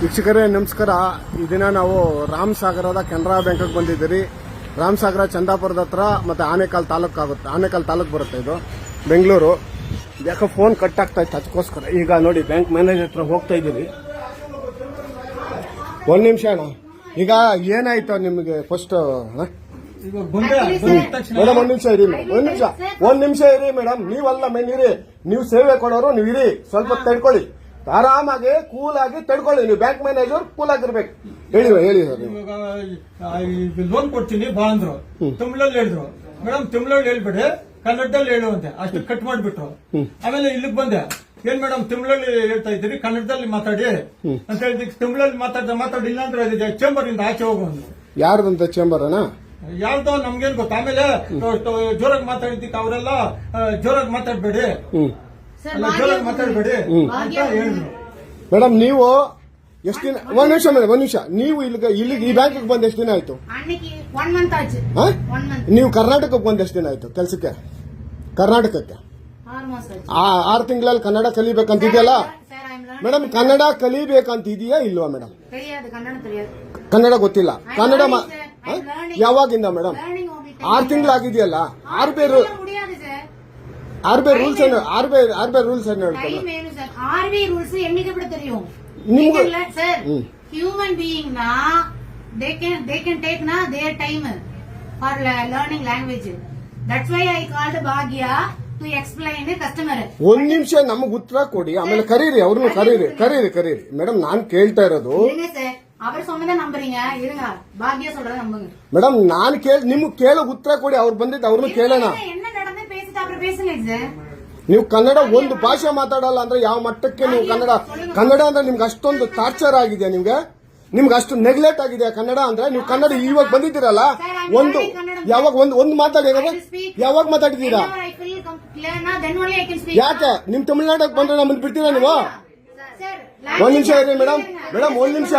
ವೀಕ್ಷಕರೇ, ನಮಸ್ಕಾರ. ಈ ದಿನ ನಾವು ರಾಮ್ ಸಾಗರದ ಕೆನರಾ ಬ್ಯಾಂಕ್ಗೆ ಬಂದಿದ್ದೀರಿ. ರಾಮ್ ಸಾಗರ ಚಂದಾಪುರದ ಹತ್ರ ಮತ್ತೆ ಆನೆಕಾಲ್ ತಾಲೂಕು ಆಗುತ್ತೆ ಆನೆಕಾಲ್ ತಾಲೂಕು ಬರುತ್ತೆ ಇದು. ಬೆಂಗಳೂರು. ಯಾಕೆ ಫೋನ್ ಕಟ್ ಆಗ್ತಾ ಇತ್ತು ಅದಕ್ಕೋಸ್ಕರ. ಈಗ ನೋಡಿ, ಬ್ಯಾಂಕ್ ಮ್ಯಾನೇಜರ್ ಹತ್ರ ಹೋಗ್ತಾ ಇದ್ದೀರಿ. ಒಂದ್ ನಿಮಿಷ ಅಣ್ಣ. ಈಗ ಏನಾಯ್ತು ನಿಮಗೆ ಫಸ್ಟ್ ಮೇಡಮ್, ಒಂದ್ ನಿಮಿಷ ಇರಿ ಮೇಡಮ್. ಒಂದ್ ನಿಮಿಷ. ಒಂದ್ ನಿಮಿಷ ಇರಿ ಮೇಡಮ್. ನೀವಲ್ಲ ಮೇನ್ ಇರಿ. ನೀವು ಸೇವೆ ಕೊಡೋರು ನೀವು ಇರಿ ಸ್ವಲ್ಪ ತಡ್ಕೊಳ್ಳಿ. ಆರಾಮಾಗಿ ಕೂಲ್ ಆಗಿ ತಡ್ಕೊಳ್ಳಿ. ನೀವು ಬ್ಯಾಂಕ್ ಮ್ಯಾನೇಜರ್ ಕೂಲ್ ಆಗಿರ್ಬೇಕು ಹೇಳಿ ಹೇಳಿ ಸರ್ ನೀವು ಇವಾಗ ಲೋನ್ ಕೊಡ್ತೀನಿ ಬಾ ಅಂದ್ರು ತಮಿಳಲ್ಲಿ ಹೇಳಿದ್ರು. ಮೇಡಮ್ ತಮಿಳಲ್ಲಿ ಹೇಳ್ಬೇಡಿ. ಕನ್ನಡದಲ್ಲಿ ಹೇಳು ಅಂತೆ ಅಷ್ಟು ಕಟ್ ಮಾಡ್ಬಿಟ್ರು. ಆಮೇಲೆ ಇಲ್ಲಿಗೆ ಬಂದೆ. ಏನ್ ಮೇಡಮ್ ತಮಿಳಲ್ಲಿ ಹೇಳ್ತಾ ಇದ್ದೀರಿ? ಕನ್ನಡದಲ್ಲಿ ಮಾತಾಡಿ. ಅಂತ ಹೇಳಿದ್ ತಮಿಳಲ್ಲಿ ಮಾತಾಡ್ದ ಮಾತಾಡಿಲ್ಲ ಅಂದ್ರೆ ಚೇಂಬರ್ ಇಂದ ಆಚೆ ಹೋಗುವಂತ ಯಾರ್ದಂತ ಚೇಂಬರ್ ಅಣ್ಣ? ಯಾರ್ದೋ ನಮ್ಗೇನ್ ಗೊತ್ತ? ಆಮೇಲೆ ಜೋರಾಗಿ ಮಾತಾಡಿದ್ದಕ್ಕೆ ಅವರೆಲ್ಲ ಜೋರಾಗಿ ಮಾತಾಡ್ಬೇಡಿ. ಮೇಡಮ್ ನೀವು ಎಷ್ಟು ದಿನ ಒಂದ್ ನಿಮಿಷ ಮೇಡಮ್ ಒಂದ್ ನಿಮಿಷ. ನೀವು ಇಲ್ಲಿಗೆ ಇಲ್ಲಿಗೆ ಈ ಬ್ಯಾಂಕಿಗೆ ಬಂದ್ ಎಷ್ಟು ದಿನ ಆಯ್ತು? ನೀವು ಕರ್ನಾಟಕಕ್ಕೆ ಬಂದ್ ಎಷ್ಟು ದಿನ ಆಯ್ತು ಕೆಲಸಕ್ಕೆ? ಕರ್ನಾಟಕಕ್ಕೆ? ಆರು ತಿಂಗಳಲ್ಲಿ ಕನ್ನಡ ಕಲಿಬೇಕಂತಿದೆಯಲ್ಲ? ಮೇಡಮ್ ಕನ್ನಡ ಕಲಿಬೇಕಂತ ಇದೆಯಾ ಇಲ್ವಾ ಮೇಡಮ್? ಕನ್ನಡ ಗೊತ್ತಿಲ್ಲ. ಕನ್ನಡ ಯಾವಾಗಿಂದ ಮೇಡಮ್? ಆರು ತಿಂಗಳಾಗಿದೆಯಲ್ಲ? ಆರು ಬೇರು ಆರ್ಬಿಐ ರೂಲ್ಸ್ ಏನು ಆರ್ಬಿಐ ಆರ್ಬಿಐ ರೂಲ್ಸ್ ಏನು ಹೇಳ್ತಾರೆ ಏನು ಸರ್ ಆರ್ಬಿಐ ರೂಲ್ಸ್ ಹೆಂಗಿದೆ ಬಿಡ ತಿಳಿಯು ನಿಮ್ಗೆ ಸರ್ ಹ್ಯೂಮನ್ ಬೀಯಿಂಗ್ ನಾ they can they can take ನಾ their time for learning language that's why I called Bhagya to explain customer ಒಂದ್ ನಿಮಿಷ ನಮಗೆ ಉತ್ತರ ಕೊಡಿ ಆಮೇಲೆ ಕರೀರಿ ಅವ್ರನ್ನ ಕರೀರಿ ಕರೀರಿ ಕರೀರಿ ಮೇಡಮ್ ನಾನ್ ಕೇಳ್ತಾ ಇರೋದು ಸರ್ அவர் சொன்னதை நம்புறீங்க இருங்க பாக்யா சொல்றத நம்புங்க மேடம் நான் கேள் நிமு கேள உத்தர கூடி அவர் ಬಂದಿದ್ದ அவரும் கேளனா ನೀವು ಕನ್ನಡ ಒಂದು ಭಾಷೆ ಮಾತಾಡಲ್ಲ ಅಂದ್ರೆ ಯಾವ ಮಟ್ಟಕ್ಕೆ ನೀವು ಕನ್ನಡ ಕನ್ನಡ ಅಂದ್ರೆ ನಿಮ್ಗೆ ಅಷ್ಟೊಂದು ಟಾರ್ಚರ್ ಆಗಿದೆ ನಿಮ್ಗೆ. ನಿಮ್ಗೆ ಅಷ್ಟು ನೆಗ್ಲೆಕ್ಟ್ ಆಗಿದೆ ಕನ್ನಡ ಅಂದ್ರೆ ನೀವು ಕನ್ನಡ ಇವಾಗ ಬಂದಿದ್ದೀರಲ್ಲ ಒಂದು ಯಾವಾಗ ಒಂದು ಒಂದು ಮಾತಾಡಿರೋದು ಯಾವಾಗ ಮಾತಾಡಿದ್ದೀರಾ. ಯಾಕೆ? ನಿಮ್ ತಮಿಳ್ನಾಡಕ್ ಬಂದ್ರೆ ನಮ್ಮನ್ನು ಬಿಡ್ತೀರಾ ನೀವು? ಒಂದ್ ನಿಮಿಷ ಇರಿ ಮೇಡಮ್ ಮೇಡಮ್ ಒಂದ್ ನಿಮಿಷ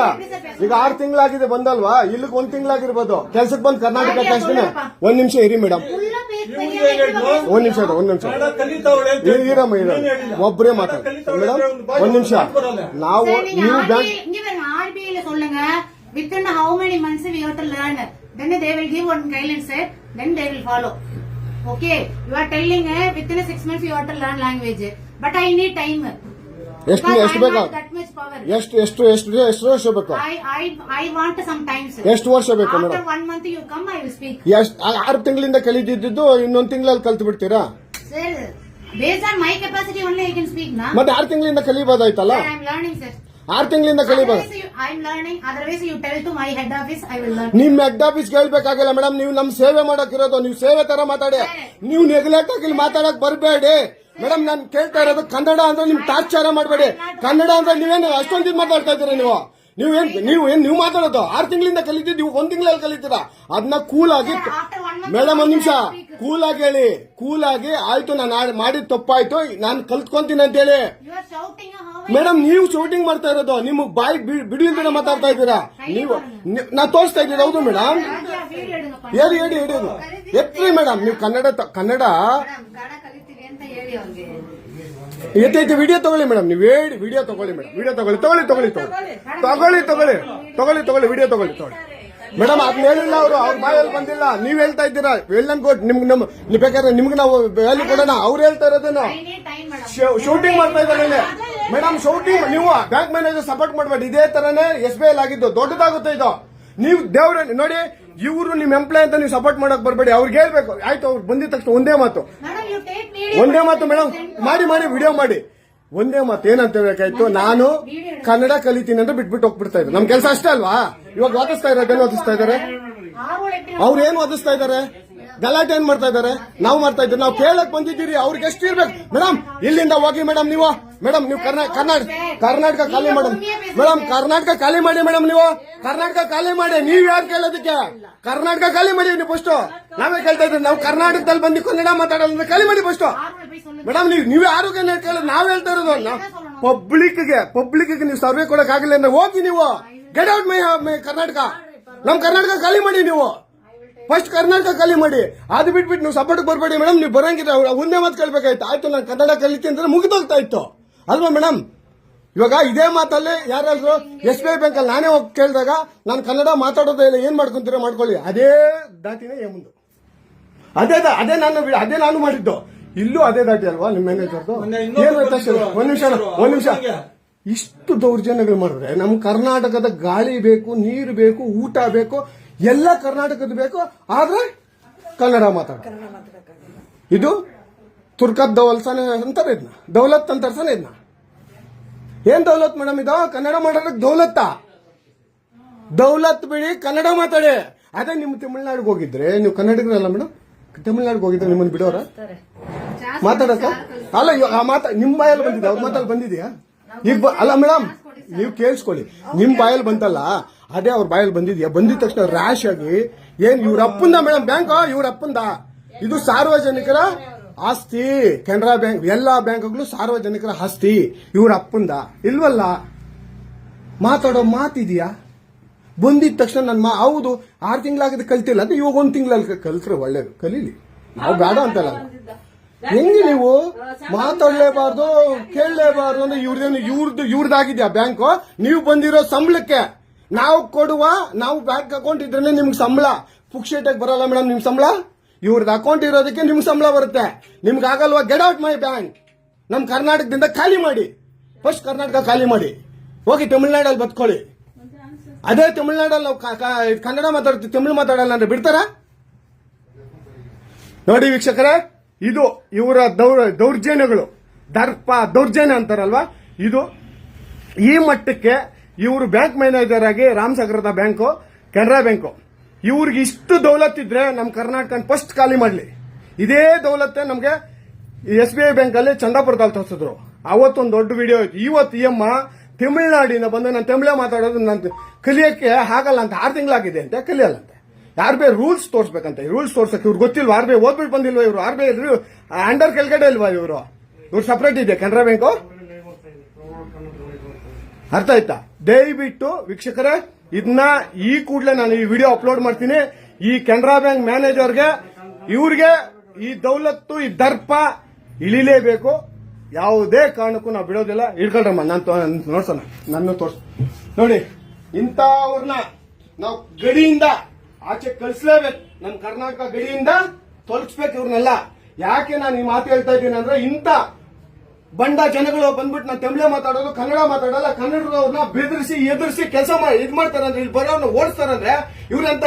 ಈಗ ಆರು ತಿಂಗಳಾಗಿದೆ ಬಂದಲ್ವಾ ಇಲ್ಲಿಗೆ ಒಂದ್ ತಿಂಗಳಾಗಿರ್ಬೋದು ಕೆಲ್ಸಕ್ಕೆ ಬಂದು ಕರ್ನಾಟಕ ಅಷ್ಟೇ ಒಂದ್ ನಿಮಿಷ ಇರಿ ಮೇಡಮ್ full ಆ பேச ಇವ್ರು தெரியாது, ಏನ್ ಹೇಳಿದ್ರು? ಇವಾಗ ಒಂದ್ ನಿಮಿಷ ಇರು, ಒಂದ್ ನಿಮಿಷ ಕನ್ನಡ ಕಲಿತಾವಳೆ ಅಂತ ಇರಿ- ಇರಮ್ಮ ಇರ ಏನ್ ಹೇಳಿಲ್ಲ. ಒಬ್ಬರೇ ಕನ್ನಡ ಮಾತಾಡಿ ಕಲಿತಾವಳೆ ಮೇಡಮ್ ಅಂದ್ರೆ ಒಂದು ಬಾಯಿ ಒಂದ್ ನಿಮಿಷ ಮಾತಾಡಲ್ಲ. ನಾವು Sir, நீங்க ನೀವು RBI ಬ್ಯಾಂಕ್ இங்க பாருங்க, RBI ல சொல்லுங்க within how many months we have to learn then they will give one guidelines sir then they will follow okay you are telling uh, within six months you have to learn language but i need time ಎಷ್ಟು ಎಷ್ಟು ಬೇಕು? ಎಷ್ಟು ಎಷ್ಟು ಎಷ್ಟು ಎಷ್ಟು ವರ್ಷ ಬೇಕು? ಎಷ್ಟು ವರ್ಷ ಬೇಕು ಮೇಡಮ್? ಆರು ತಿಂಗಳಿಂದ ಕಲಿತಿದ್ದು ಇನ್ನೊಂದು ತಿಂಗಳಲ್ಲಿ ಕಲ್ತು ಬಿಡ್ತೀರಾ? ಮತ್ತೆ ಆರು ತಿಂಗಳಿಂದ ಕಲಿಬೋದಾಯ್ತಲ್ಲ? ಆರು ತಿಂಗಳಿಂದ ಕಲಿಬಹುದು ನಿಮ್ ಹೆಡ್ ಆಫೀಸ್ ಹೇಳ್ಬೇಕಾಗಿಲ್ಲ ಮೇಡಮ್. ನೀವು ನಮ್ ಸೇವೆ ಮಾಡಕ್ ಇರೋದು ನೀವು ಸೇವೆ ತರ ಮಾತಾಡಿ. ನೀವು ನೆಗ್ಲೆಕ್ಟ್ ಆಗಿ ಮಾತಾಡಕ್ ಬರಬೇಡಿ. ಮೇಡಮ್ ನಾನು ಕೇಳ್ತಾ ಇರೋದು ಕನ್ನಡ ಅಂದ್ರೆ ನಿಮ್ ತಾಚಾರ ಮಾಡಬೇಡಿ. ಕನ್ನಡ ಅಂದ್ರೆ ನೀವೇನು ಅಷ್ಟೊಂದು ಮಾತಾಡ್ತಾ ಇದ್ದೀರಾ ನೀವು? ನೀವೇನ್ ನೀವು ಏನ್ ನೀವು ಮಾತಾಡೋದು? ಆರು ತಿಂಗಳಿಂದ ಕಲಿತಿದ್ದು ನೀವು ಒಂದ್ ತಿಂಗಳಲ್ಲಿ ಕಲಿತೀರಾ? ಅದನ್ನ ಕೂಲ್ ಆಗಿ ಮೇಡಮ್ ಒಂದ್ ನಿಮಿಷ. ಕೂಲ್ ಆಗಿ ಹೇಳಿ. ಕೂಲ್ ಆಗಿ ಆಯ್ತು ನಾನು ಮಾಡಿದ ತಪ್ಪಾಯ್ತು. ನಾನು ಕಲ್ತ್ಕೊಂತೀನಿ ಅಂತ ಹೇಳಿ ಮೇಡಮ್ ನೀವು ಶೂಟಿಂಗ್ ಮಾಡ್ತಾ ಇರೋದು. ನಿಮ್ ಬಾಯಿ ಬಿಡಿಯಿಂದ ಮಾತಾಡ್ತಾ ಇದ್ದೀರಾ? ನೀವು ನಾ ತೋರಿಸ್ತಾ ಇದ್ದೀರಾ ಹೌದು ಮೇಡಮ್? ಹೇಳಿ ಹೇಳಿ ಹೇಳಿ ಎತ್ರಿ ಮೇಡಮ್ ನೀವು ಕನ್ನಡ ಕನ್ನಡ ಎತ್ತೈತೆ ವಿಡಿಯೋ ತಗೊಳ್ಳಿ ಮೇಡಮ್ ನೀವು ಹೇಳಿ ವಿಡಿಯೋ ತಗೊಳ್ಳಿ ಮೇಡಮ್ ವಿಡಿಯೋ ತಗೊಳ್ಳಿ ತಗೊಳ್ಳಿ ತಗೊಳ್ಳಿ ತಗೊಳ್ಳಿ. ತಗೊಳ್ಳಿ ತಗೊಳ್ಳಿ ತಗೊಳ್ಳಿ ವಿಡಿಯೋ ತಗೊಳ್ಳಿ ತಗೊಳ್ಳಿ ಮೇಡಮ್ ಅದನ್ನ ಹೇಳಿಲ್ಲ ಅವರು ಅವ್ರ ಬಾಯಲ್ಲಿ ಬಂದಿಲ್ಲ. ನೀವ್ ಹೇಳ್ತಾ ಇದ್ದೀರಾ? ಹೇಳಂಗ್ ನಿಮ್ಗೆ ನಮ್ ನೀವು ಬೇಕಾದ್ರೆ ನಿಮ್ಗೆ ನಾವು ವ್ಯಾಲ್ಯೂ ಕೊಡೋಣ. ಅವ್ರು ಹೇಳ್ತಾ ಇರೋದನ್ನು. ಶೂಟಿಂಗ್ ಮಾಡ್ತಾ ಇದ್ದಾರೆ ಮೇಡಮ್ ಶೂಟಿಂಗ್ ನೀವು ಬ್ಯಾಂಕ್ ಮ್ಯಾನೇಜರ್ ಸಪೋರ್ಟ್ ಮಾಡಬೇಡಿ. ಇದೇ ತರನೇ ಎಸ್ ಬಿ ಐ ಆಗಿದ್ದು. ದೊಡ್ಡದಾಗುತ್ತೆ ಇದು. ನೀವು ದೇವ್ರ ನೋಡಿ ಇವರು ನಿಮ್ ಎಂಪ್ಲಾಯ್ ಅಂತ ನೀವು ಸಪೋರ್ಟ್ ಮಾಡಕ್ ಬರಬೇಡಿ. ಅವ್ರಿಗೆ ಹೇಳ್ಬೇಕು. ಆಯ್ತು ಅವ್ರು ಬಂದಿದ ತಕ್ಷಣ ಒಂದೇ ಮಾತು. ಒಂದೇ ಮಾತು ಮೇಡಮ್ ಮಾಡಿ ಮಾಡಿ ವಿಡಿಯೋ ಮಾಡಿ. ಒಂದೇ ಮಾತು. ಏನಂತ ಹೇಳ್ಬೇಕಾಯ್ತು? ನಾನು ಕನ್ನಡ ಕಲಿತೀನಿ ಅಂತ ಬಿಟ್ಬಿಟ್ಟು ಹೋಗ್ಬಿಡ್ತಾ ಇದ್ರು ನಮ್ ಕೆಲಸ ಅಷ್ಟೇ ಅಲ್ವಾ? ಇವಾಗ ವಾದಿಸ್ತಾ ಇರೋದೇನು ವಾದಿಸ್ತಾ ಇದಾರೆ ಅವ್ರು ಏನ್ ವಾದಿಸ್ತಾ ಇದಾರೆ ಗಲಾಟೆ ಏನ್ ಮಾಡ್ತಾ ಇದ್ದಾರೆ? ನಾವು ಮಾಡ್ತಾ ಇದ್ದೀವಿ. ನಾವು ಕೇಳಕ್ ಬಂದಿದ್ದೀರಿ. ಅವ್ರಿಗೆ ಎಷ್ಟು ಇರ್ಬೇಕು? ಮೇಡಮ್ ಇಲ್ಲಿಂದ ಹೋಗಿ ಮೇಡಮ್ ನೀವು. ಮೇಡಮ್ ನೀವು ಕರ್ನಾಟಕ ಕರ್ನಾಟಕ ಖಾಲಿ ಮೇಡಮ್ ಮೇಡಮ್ ಕರ್ನಾಟಕ ಖಾಲಿ ಮಾಡಿ ಮೇಡಮ್ ನೀವು. ಕರ್ನಾಟಕ ಖಾಲಿ ಮಾಡಿ. ನೀವ್ ಯಾರು ಕೇಳೋದಕ್ಕೆ? ಕರ್ನಾಟಕ ಖಾಲಿ ಮಾಡಿ ನೀವು ಫಸ್ಟ್ ನಾವೇ ಕೇಳ್ತಾ ಇದ್ದೀವಿ. ನಾವು ಕರ್ನಾಟಕದಲ್ಲಿ ಬಂದು ಕನ್ನಡ ಮಾತಾಡೋದ್ರೆ ಖಾಲಿ ಮಾಡಿ ಫಸ್ಟ್ ಮೇಡಮ್ ನೀವು ನೀವು ಯಾರು ಕೇಳೋದು ನಾವ್ ಹೇಳ್ತಾ ಇರೋದು ಪಬ್ಲಿಕ್ಗೆ ಪಬ್ಲಿಕ್ಗೆ ನೀವು ಸರ್ವೆ ಕೊಡಕ್ ಆಗಿಲ್ಲ ಹೋಗಿ ನೀವು. Get out my Karnataka. ನಮ್ ಕರ್ನಾಟಕ ಖಾಲಿ ಮಾಡಿ ನೀವು. ಫಸ್ಟ್ ಕರ್ನಾಟಕ ಕಲಿ ಮಾಡಿ. ಅದು ಬಿಟ್ಬಿಟ್ಟು ನೀವು ಸಪೋರ್ಟ್ ಬರ್ಬೇಡಿ ಮೇಡಮ್ ನೀವು ಬರಂಗಿದ್ರೆ ಒಂದೇ ಮಾತು ಕೇಳಬೇಕಾಯ್ತು. ಆಯ್ತು ನಾನು ಕನ್ನಡ ಕಲಿತೀನಿ ಅಂದ್ರೆ ಮುಗಿದೋಗ್ತಾ ಇತ್ತು. ಅಲ್ವಾ ಮೇಡಮ್? ಇವಾಗ ಇದೇ ಮಾತಲ್ಲಿ ಯಾರಾದ್ರು ಎಸ್ ಬಿ ಐ ಬ್ಯಾಂಕ್ ಅಲ್ಲಿ ನಾನೇ ಹೋಗಿ ಕೇಳಿದಾಗ ನಾನು ಕನ್ನಡ ಮಾತಾಡೋದೇ ಇಲ್ಲ ಏನ್ ಮಾಡ್ಕೊಂತೀರ ಮಾಡ್ಕೊಳ್ಳಿ. ಅದೇ ದಾಟಿನೇ ಏ ಮುಂದೆ. ಅದೇ ಅದೇ ನಾನು ಅದೇ ನಾನು ಮಾಡಿದ್ದು. ಇಲ್ಲೂ ಅದೇ ದಾಟಿ ಅಲ್ವಾ ನಿಮ್ಮ ಮ್ಯಾನೇಜರ್ದು ಒಂದ್ ನಿಮಿಷ ಒಂದ್ ನಿಮಿಷ. ಇಷ್ಟು ದೌರ್ಜನ್ಯಗಳು ಮಾಡಿದ್ರೆ ನಮ್ಮ ಕರ್ನಾಟಕದ ಗಾಳಿ ಬೇಕು ನೀರು ಬೇಕು ಊಟ ಬೇಕು ಎಲ್ಲ ಕರ್ನಾಟಕದ ಬೇಕು ಆದ್ರೆ ಕನ್ನಡ ಮಾತಾಡ ಇದು ತುರ್ಕತ್ ದವಲ್ಸಾನೆ ಅಂತಾರೆ ಇದನ್ನ ದೌಲತ್ ಅಂತಾರ್ಸಾನೆ ಇದನ್ನ ಏನ್ ದೌಲತ್ ಮೇಡಮ್ ಇದು? ಕನ್ನಡ ಮಾತಾಡಕ್ ದೌಲತ್ತಾ? ದೌಲತ್ ಬಿಡಿ ಕನ್ನಡ ಮಾತಾಡಿ. ಅದೇ ನಿಮ್ಮ ತಮಿಳ್ನಾಡಿಗೆ ಹೋಗಿದ್ರೆ ನೀವು ಕನ್ನಡಿಗರಲ್ಲ ಮೇಡಮ್? ತಮಿಳ್ನಾಡಿಗೆ ಹೋಗಿದ್ರೆ ನಿಮ್ಮನ್ನ ಬಿಡೋರ? ಮಾತಾಡಕ? ಅಲ್ಲ ಮಾತಾ ನಿಮ್ ಬಾಯಲ್ಲಿ ಬಂದಿದೆ ಅವ್ರ ಮಾತಲ್ಲಿ ಬಂದಿದ್ಯಾ? ಈಗ ಅಲ್ಲ ಮೇಡಮ್ ನೀವು ಕೇಳಿಸ್ಕೊಳ್ಳಿ. ನಿಮ್ ಬಾಯಲ್ಲಿ ಬಂತಲ್ಲ? ಅದೇ ಅವ್ರ ಬಾಯಲ್ಲಿ ಬಂದಿದ್ಯಾ? ಬಂದಿದ ತಕ್ಷಣ ರ್ಯಾಶ್ ಆಗಿ, ಏನ್ ಇವ್ರ ಅಪ್ಪಂದ ಮೇಡಮ್ ಬ್ಯಾಂಕ್ ಇವ್ರ ಅಪ್ಪಂದ? ಇದು ಸಾರ್ವಜನಿಕರ ಆಸ್ತಿ. ಕೆನರಾ ಬ್ಯಾಂಕ್, ಎಲ್ಲಾ ಬ್ಯಾಂಕ್ಗಳು ಸಾರ್ವಜನಿಕರ ಆಸ್ತಿ. ಇವ್ರ ಅಪ್ಪಂದ. ಇಲ್ವಲ್ಲ? ಮಾತಾಡೋ ಮಾತಿದ್ಯಾ? ಬಂದಿದ ತಕ್ಷಣ ನನ್ನ ಮಾ ಹೌದು, ಆರು ತಿಂಗಳಾಗಿದೆ ಕಲ್ತಿಲ್ಲ. ಅಂದ್ರೆ ಇವಾಗ ಒಂದು ತಿಂಗಳಲ್ಲಿ ಕಲ್ತ್ರೆ ಒಳ್ಳೇದು. ಕಲೀಲಿ. ನಾವು ಬೇಡ ಅಂತಲ್ಲ. ಹೆಂಗೆ ನೀವು ಮಾತಾಡಲೇಬಾರ್ದು, ಕೇಳಲೇಬಾರ್ದು ಅಂದ್ರೆ ಇವ್ರದೇನು ಇವ್ರದ್ದು ಇವ್ರದ್ದಾಗಿದ್ಯಾ ಬ್ಯಾಂಕು? ನೀವು ಬಂದಿರೋ ಸಂಬಳಕ್ಕೆ. ನಾವು ಕೊಡುವ, ನಾವು ಬ್ಯಾಂಕ್ ಅಕೌಂಟ್ ಇದ್ರೆ ನಿಮ್ಗೆ ಸಂಬಳ. ಪುಕ್ಷೇಟಾಗಿ ಬರಲ್ಲ ಮೇಡಮ್ ನಿಮ್ ಸಂಬಳ? ಇವ್ರದ್ದು ಅಕೌಂಟ್ ಇರೋದಕ್ಕೆ ನಿಮ್ಗೆ ಸಂಬಳ ಬರುತ್ತೆ. ನಿಮ್ಗೆ ಆಗಲ್ವಾ ಗೆಟ್ ಔಟ್ ಮೈ ಬ್ಯಾಂಕ್ ನಮ್ಮ ಕರ್ನಾಟಕದಿಂದ ಖಾಲಿ ಮಾಡಿ. ಫಸ್ಟ್ ಕರ್ನಾಟಕ ಖಾಲಿ ಮಾಡಿ. ಹೋಗಿ ತಮಿಳ್ನಾಡಲ್ಲಿ ಬದ್ಕೊಳ್ಳಿ. ಅದೇ ತಮಿಳ್ನಾಡಲ್ಲಿ ನಾವು ಕನ್ನಡ ಮಾತಾಡ್ತೀವಿ ತಮಿಳು ಮಾತಾಡಲ್ಲ ಅಂದ್ರೆ ಬಿಡ್ತಾರ? ನೋಡಿ ವೀಕ್ಷಕರೇ, ಇದು ಇವರ ದೌರ್- ದೌರ್ಜನ್ಯಗಳು. ದರ್ಪ ದೌರ್ಜನ್ಯ ಅಂತಾರಲ್ವಾ? ಇದು ಈ ಮಟ್ಟಕ್ಕೆ ಇವರು ಬ್ಯಾಂಕ್ ಮ್ಯಾನೇಜರ್ ಆಗಿ ರಾಮಸಾಗರದ ಬ್ಯಾಂಕು, ಕೆನರಾ ಬ್ಯಾಂಕು. ಇವ್ರಿಗೆ ಇಷ್ಟು ದೌಲತ್ ಇದ್ರೆ ನಮ್ಮ ಕರ್ನಾಟಕ ಫಸ್ಟ್ ಖಾಲಿ ಮಾಡಲಿ. ಇದೇ ದೌಲತ್ತೆ ನಮಗೆ ಎಸ್ ಬಿ ಐ ಬ್ಯಾಂಕಲ್ಲಿ ಚಂದಾಪುರದಲ್ಲಿ ತೋರಿಸಿದ್ರು. ಅವತ್ತೊಂದು ದೊಡ್ಡ ವಿಡಿಯೋ ಇತ್ತು ಇವತ್ತು ಈ ಅಮ್ಮ ತಮಿಳುನಾಡಿನ ಬಂದು ನಾನು ತಮಿಳೇ ಮಾತಾಡೋದು ನಾನು ಕಲಿಯೋಕ್ಕೆ ಆಗಲ್ಲ ಅಂತ ಆರು ತಿಂಗಳಾಗಿದೆ ಅಂತ ಕಲಿಯಲ್ಲಂತೆ. ಆರ್ ಬಿ ಐ ರೂಲ್ಸ್ ತೋರಿಸ್ಬೇಕಂತೆ. ರೂಲ್ಸ್ ತೋರ್ಸಕ್ಕೆ ಇವ್ರು ಗೊತ್ತಿಲ್ವಾ? ಆರ್ ಬಿ ಐ ಓದ್ಬಿಟ್ಟು ಬಂದಿಲ್ವಾ ಇವರು? ಆರ್ ಬಿ ಐ ಅಂಡರ್ ಕೆಳಗಡೆ ಇಲ್ವಾ ಇವರು? ಇವ್ರು ಸಪ್ರೇಟ್ ಇದೆ ಕೆನರಾ ಬ್ಯಾಂಕು? ಅರ್ಥ ಆಯ್ತಾ? ದಯವಿಟ್ಟು ವೀಕ್ಷಕರೇ ಇದನ್ನ ಈ ಕೂಡಲೇ ನಾನು ಈ ವಿಡಿಯೋ ಅಪ್ಲೋಡ್ ಮಾಡ್ತೀನಿ. ಈ ಕೆನರಾ ಬ್ಯಾಂಕ್ ಮ್ಯಾನೇಜರ್ಗೆ, ಇವ್ರಿಗೆ ಈ ದೌಲತ್ತು, ಈ ದರ್ಪ ಇಳಿಲೇಬೇಕು. ಯಾವುದೇ ಕಾರಣಕ್ಕೂ ನಾವು ಬಿಡೋದಿಲ್ಲ. ಇಳ್ಕೊಂಡ್ರಮ್ಮ ನಾನು ನೋಡ್ಸೋಣ. ನನ್ನ ತೋರ್ಸ ನೋಡಿ ಇಂಥವ್ರನ್ನ ನಾವು ಗಡಿಯಿಂದ ಆಚೆ ಕಳಿಸ್ಲೇಬೇಕು. ನಮ್ಮ ಕರ್ನಾಟಕ ಗಡಿಯಿಂದ ತೊಲಗಿಸ್ಬೇಕು ಇವ್ರನ್ನೆಲ್ಲ ಯಾಕೆ ನಾನು ಈ ಮಾತು ಹೇಳ್ತಾ ಇದ್ದೀನಿ ಅಂದ್ರೆ ಇಂಥ ಬಂಡ ಜನಗಳು ಬಂದ್ಬಿಟ್ಟು ನಾನು ತಮಿಳೇ ಮಾತಾಡೋದು, ಕನ್ನಡ ಮಾತಾಡಲ್ಲ ಕನ್ನಡದವ್ರನ್ನ ಬೆದರಿಸಿ, ಎದುರಿಸಿ ಕೆಲಸ ಮಾಡಿ, ಇದ್ ಮಾಡ್ತಾರಂದ್ರೆ ಇಲ್ಲಿ ಬರೋರ್ನ ಓಡಿಸ್ತಾರಂದ್ರೆ, ಇವ್ರಂತ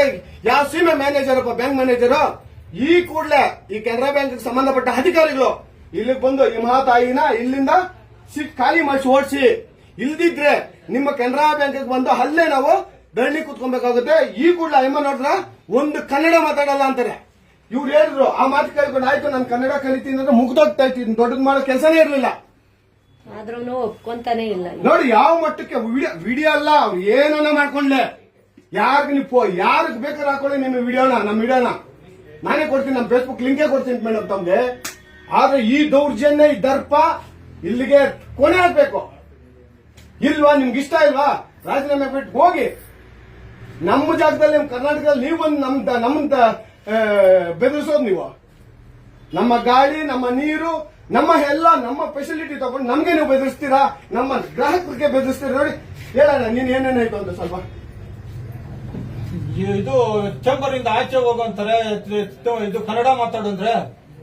ಯಾವ ಸೀಮೆ ಮ್ಯಾನೇಜರ್ ಅಪ್ಪ ಬ್ಯಾಂಕ್ ಮ್ಯಾನೇಜರ್ ಈ ಕೂಡಲೇ ಈ ಕೆನರಾ ಬ್ಯಾಂಕ್ ಸಂಬಂಧಪಟ್ಟ ಅಧಿಕಾರಿಗಳು ಇಲ್ಲಿಗೆ ಬಂದು ಈ ಮಹಾತಾಯಿನ ಇಲ್ಲಿಂದ ಖಾಲಿ ಮಾಡಿಸಿ ಓಡಿಸಿ. ಇಲ್ದಿದ್ರೆ ನಿಮ್ಮ ಕೆನರಾ ಬ್ಯಾಂಕ್ ಬಂದು ಅಲ್ಲೇ ನಾವು ಬೆಳ್ಳಿ ಕುತ್ಕೊಬೇಕಾಗುತ್ತೆ. ಈ ಕೂಡಲೇ ಅಯ್ಯಮ್ಮ ನೋಡಿದ್ರ ಒಂದು ಕನ್ನಡ ಮಾತಾಡಲ್ಲ ಅಂತಾರೆ. ಇವ್ರು ಹೇಳಿದ್ರು ಆ ಮಾತು ಕೇಳ್ಕೊಂಡು ಆಯ್ತು ನಾನು ಕನ್ನಡ ಕಲಿತೀನಿ ಅಂದ್ರೆ ಮುಗ್ದೋಗ್ತಾ ಇದ್ದೀನಿ ದೊಡ್ಡದ್ ಮಾಡೋ ಕೆಲಸನೇ ಇರಲಿಲ್ಲ. ಆದ್ರೂ ಒಪ್ಕೊಂತಾನೆ ಇಲ್ಲ ನೋಡಿ ಯಾವ ಮಟ್ಟಕ್ಕೆ ವಿಡಿಯೋ ಅಲ್ಲ ಅವ್ರು ಏನನ್ನ ಮಾಡ್ಕೊಂಡ್ಲೆ. ನೀ ನೀವು ಯಾರಿಗೆ ಬೇಕಾದ್ರೆ ಹಾಕೊಳ್ಳಿ ನಿಮ್ಮ ವಿಡಿಯೋನ ನಮ್ಮ ವಿಡಿಯೋನ. ನಾನೇ ಕೊಡ್ತೀನಿ ನಮ್ಮ ಫೇಸ್ಬುಕ್ ಲಿಂಕೇ ಕೊಡ್ತೀನಿ ಮೇಡಮ್ ತಮ್ಗೆ. ಆದ್ರೆ ಈ ದೌರ್ಜನ್ಯ ಈ ದರ್ಪ ಇಲ್ಲಿಗೆ ಕೊನೆ ಆಗ್ಬೇಕು. ಇಲ್ವಾ ನಿಮ್ಗೆ ಇಷ್ಟ ಇಲ್ವಾ? ರಾಜೀನಾಮೆ ಬಿಟ್ಟು ಹೋಗಿ. ನಮ್ಮ ಜಾಗದಲ್ಲಿ ನಮ್ಮ ಕರ್ನಾಟಕದಲ್ಲಿ ನೀವು ನಮ್ದ ನಮ್ದ ನಮ್ಮಂತ ಬೆದರಿಸೋದು ನೀವು. ನಮ್ಮ ಗಾಳಿ, ನಮ್ಮ ನೀರು, ನಮ್ಮ ಎಲ್ಲ, ನಮ್ಮ ಫೆಸಿಲಿಟಿ ತಗೊಂಡು ನಮ್ಗೆ ನೀವು ಬೆದರಿಸ್ತೀರಾ? ನಮ್ಮ ಗ್ರಾಹಕರಿಗೆ ಬೆದರಿಸ್ತೀರಾ ನೋಡಿ. ಹೇಳೋಣ ನೀನ್ ಏನೇನಾಯ್ತು ಅಂತ ಸ್ವಲ್ಪ. ಇದು ಚೇಂಬರ್ ಇಂದ ಆಚೆ ಹೋಗು ಅಂತಾರೆ ಇದು- ಕನ್ನಡ ಮಾತಾಡು ಅಂದ್ರೆ.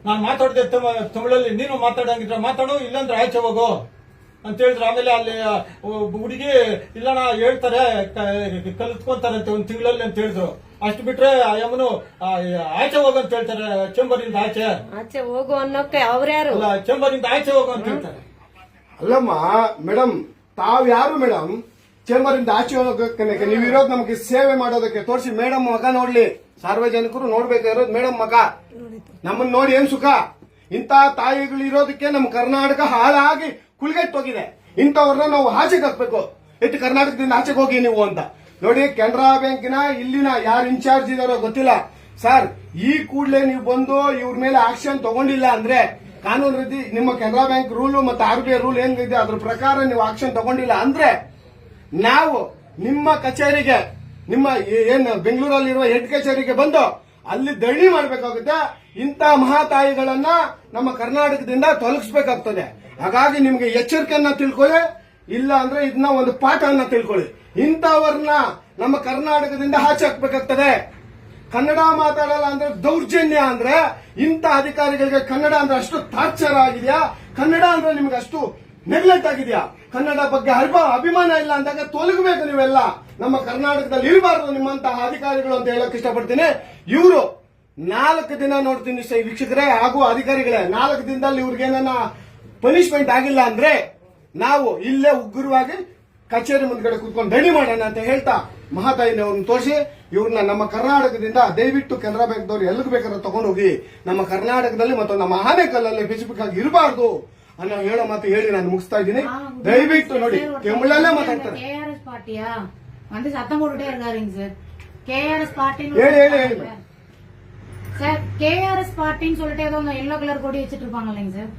ನಾನು ಮಾತಾಡದೆ ತಮ- ತಮಿಳಲ್ಲಿ, ನೀನು ಮಾತಾಡಂಗಿದ್ರೆ ಮಾತಾಡು, ಇಲ್ಲಾಂದ್ರೆ ಆಚೆ ಹೋಗು. ಅಂತ ಹೇಳಿದ್ರು ಆಮೇಲೆ ಅಲ್ಲಿ ಹುಡುಗಿ, ಇಲ್ಲಣ್ಣ, ಹೇಳ್ತಾರೆ, ಕ- ಅಂತ ಒಂದ್ ತಿಂಗಳಲ್ಲಿ ಅಂತ ಹೇಳಿದ್ರು. ಅಷ್ಟು ಬಿಟ್ರೆ ಅಯ್ಯಮ್ಮನು ಆ, ಆಚೆ ಹೋಗು ಅಂತ ಹೇಳ್ತಾರೆ ಚೇಂಬರ್ ಇಂದ ಆಚೆ. ಆಚೆ ಹೋಗು ಅನ್ನೋಕೆ ಅವ್ರ್ಯಾರು ಅಲ್ಲ ಚೇಂಬರ್ ಇಂದ ಆಚೆ ಹೋಗು ಅಂತ ಹೇಳ್ತಾರೆ. ಅಲ್ಲಮ್ಮ ಮೇಡಮ್ ತಾವ್ ಯಾರು ಮೇಡಮ್ ಚೇಂಬರ್ ಇಂದ ಆಚೆ ಹೋಗೋಕೆ ನೀವು ಇರೋದು ನಮಗೆ ಸೇವೆ ಮಾಡೋದಕ್ಕೆ ತೋರಿಸಿ ಮೇಡಮ್ ಮಗ ನೋಡ್ಲಿ. ಸಾರ್ವಜನಿಕರು ನೋಡ್ಬೇಕಾಗಿರೋದು ಮೇಡಮ್ ಮಗ? ನಮ್ಮನ್ನ ನೋಡಿ ಏನ್ ಸುಖ? ಇಂಥ ತಾಯಿಗಳು ಇರೋದಕ್ಕೆ ನಮ್ಮ ಕರ್ನಾಟಕ ಹಾಳಾಗಿ ಕುಲ್ಗೆಟ್ಟೋಗಿದೆ ಇಂಥವ್ರನ್ನ ನಾವು ಆಚೆಗೆ ಹಾಕ್ಬೇಕು. ಎಷ್ಟು ಕರ್ನಾಟಕದಿಂದ ಆಚೆಗೆ ಹೋಗಿ ನೀವು ಅಂತ. ನೋಡಿ, ಕೆನರಾ ಬ್ಯಾಂಕಿನ ಇಲ್ಲಿನ ಯಾರು ಇನ್ಚಾರ್ಜ್ ಇದಾರೋ ಗೊತ್ತಿಲ್ಲ. ಸರ್, ಈ ಕೂಡಲೇ ನೀವು ಬಂದು ಇವ್ರ ಮೇಲೆ ಆಕ್ಷನ್ ತಗೊಂಡಿಲ್ಲ ಅಂದ್ರೆ ಕಾನೂನು ರೀತಿ ನಿಮ್ಮ ಕೆನರಾ ಬ್ಯಾಂಕ್ ರೂಲು ಮತ್ತು ಆರ್ ಬಿ ಐ ರೂಲ್ ಏನಿದೆ ಅದ್ರ ಪ್ರಕಾರ ನೀವು ಆಕ್ಷನ್ ತಗೊಂಡಿಲ್ಲ ಅಂದ್ರೆ ನಾವು ನಿಮ್ಮ ಕಚೇರಿಗೆ, ನಿಮ್ಮ ಏನ್ ಬೆಂಗಳೂರಲ್ಲಿರುವ ಹೆಡ್ ಕಚೇರಿಗೆ ಬಂದು ಅಲ್ಲಿ ಧರಣಿ ಮಾಡಬೇಕಾಗುತ್ತೆ. ಇಂಥ ಮಹಾತಾಯಿಗಳನ್ನ ನಮ್ಮ ಕರ್ನಾಟಕದಿಂದ ತೊಲಗಿಸ್ಬೇಕಾಗ್ತದೆ ಹಾಗಾಗಿ ನಿಮಗೆ ಎಚ್ಚರಿಕೆಯನ್ನ ತಿಳ್ಕೊಳ್ಳಿ, ಇಲ್ಲ ಅಂದ್ರೆ ಇದನ್ನ ಒಂದು ಪಾಠವನ್ನ ತಿಳ್ಕೊಳ್ಳಿ. ಇಂಥವ್ರನ್ನ ನಮ್ಮ ಕರ್ನಾಟಕದಿಂದ ಆಚೆ ಹಾಕ್ಬೇಕಾಗ್ತದೆ. ಕನ್ನಡ ಮಾತಾಡಲ್ಲ ಅಂದ್ರೆ ದೌರ್ಜನ್ಯ ಅಂದ್ರೆ ಇಂಥ ಅಧಿಕಾರಿಗಳಿಗೆ ಕನ್ನಡ ಅಂದ್ರೆ ಅಷ್ಟು ತಾರ್ಚರ ಆಗಿದೆಯಾ? ಕನ್ನಡ ಅಂದ್ರೆ ನಿಮ್ಗೆ ಅಷ್ಟು ನೆಗ್ಲೆಕ್ಟ್ ಆಗಿದೆಯಾ? ಕನ್ನಡ ಬಗ್ಗೆ ಅಲ್ಪ ಅಭಿಮಾನ ಇಲ್ಲ ಅಂದಾಗ ತೊಲಗಬೇಕು ನೀವೆಲ್ಲ. ನಮ್ಮ ಕರ್ನಾಟಕದಲ್ಲಿ ಇರಬಾರ್ದು ನಿಮ್ಮಂತಹ ಅಧಿಕಾರಿಗಳು ಅಂತ ಹೇಳಕ್ ಇಷ್ಟಪಡ್ತೀನಿ. ಇವರು ನಾಲ್ಕು ದಿನ ನೋಡ್ತೀನಿ ವೀಕ್ಷಕರೇ, ಹಾಗೂ ಅಧಿಕಾರಿಗಳೇ, ನಾಲ್ಕು ದಿನದಲ್ಲಿ ಇವ್ರಿಗೇನ ಪನಿಷ್ಮೆಂಟ್ ಆಗಿಲ್ಲ ಅಂದ್ರೆ ನಾವು ಇಲ್ಲೇ ಉಗ್ರವಾಗಿ ಕಚೇರಿ ಮುಂದ್ಗಡೆ ಕೂತ್ಕೊಂಡು ದಂಡಿ ಮಾಡೋಣ ಅಂತ ಹೇಳ್ತಾ ಮಹಾತಾಯಿನವ್ರನ್ನ ತೋರಿಸಿ ಇವ್ರನ್ನ ನಮ್ಮ ಕರ್ನಾಟಕದಿಂದ ದಯವಿಟ್ಟು ಕೆನರಾ ಬ್ಯಾಂಕ್ದವ್ರು ಎಲ್ಲಿಗೆ ಬೇಕಾದ್ರೆ ತಗೊಂಡೋಗಿ ನಮ್ಮ ಕರ್ನಾಟಕದಲ್ಲಿ ಮತ್ತು ನಮ್ಮ ಆನೆಕಲ್ಲಲ್ಲಿ ಫೇಸ್ಬುಕ್ ಆಗಿ ಇರಬಾರ್ದು ಅನ್ನೋ ಹೇಳೋ ಮಾತು ಹೇಳಿ ನಾನು ಮುಗಿಸ್ತಾ ಇದ್ದೀನಿ ದಯವಿಟ್ಟು ನೋಡಿ ಕೆಮ್ಮಳಲ್ಲೇ ಮಾತಾಡ್ತಾರೆ கேஆர்எஸ் பார்ட்டியா வந்து சத்தம் போட்டுட்டே இருக்காருங்க சார் கேஆர்எஸ் பார்ட்டின்னு ಹೇಳಿ ಹೇಳಿ ಹೇಳಿ ಮೇಡಮ್. சார் கேஆர்எஸ் பார்ட்டின்னு சொல்லிட்டு ஏதோ அந்த எல்லோ கலர் கொடி வச்சிட்டு இருப்பாங்க இல்லைங்க சார்